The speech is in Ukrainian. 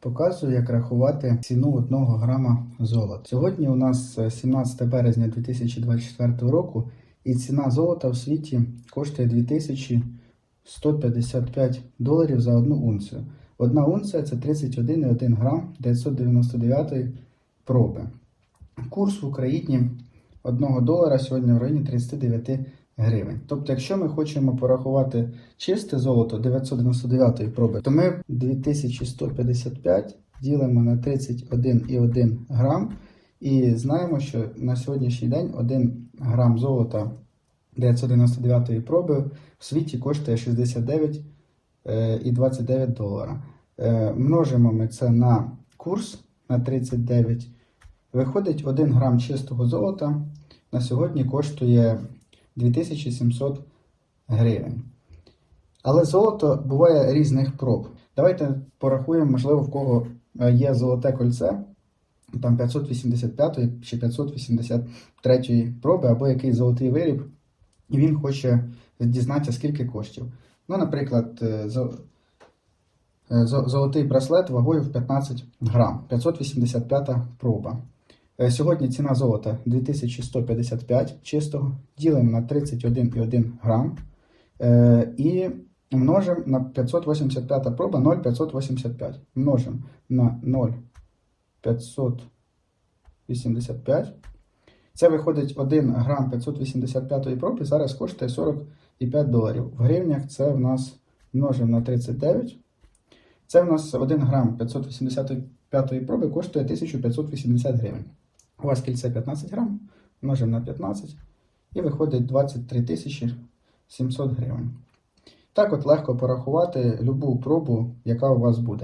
Показую, як рахувати ціну 1 грама золота. Сьогодні у нас е, 17 березня 2024 року, і ціна золота в світі коштує 2155 доларів за одну унцію. Одна унція це 31,1 грам 999 проби. Курс в Україні 1 долара сьогодні в районі 39 гривень. Тобто, якщо ми хочемо порахувати чисте золото 999 проби, то ми 2155 ділимо на 31,1 грам і знаємо, що на сьогоднішній день 1 грам золота 999 проби в світі коштує 69,29 долара. Е, Множимо ми це на курс на 39. Виходить 1 грам чистого золота на сьогодні коштує 2700 гривень. Але золото буває різних проб. Давайте порахуємо, можливо, в кого е, є золоте кольце, там 585 чи 583 проби, або якийсь золотий виріб, і він хоче дізнатися, скільки коштів. Ну, наприклад, е, е, зо- золотий браслет вагою в 15 грам, 585 проба. Е, Сьогодні ціна золота 2155 чистого, ділимо на 31,1 грам е, і множимо на 585 проба 0,585. Множимо на 0,585. Це виходить 1 грам 585 проби, зараз коштує 45 доларів. В гривнях це в нас множимо на 39. Це в нас 1 грам 585 проби коштує 1580 гривень. У вас кільце 15 грам, множимо на 15 і виходить 23 тисячі 700 гривень. Так от легко порахувати любу пробу, яка у вас буде.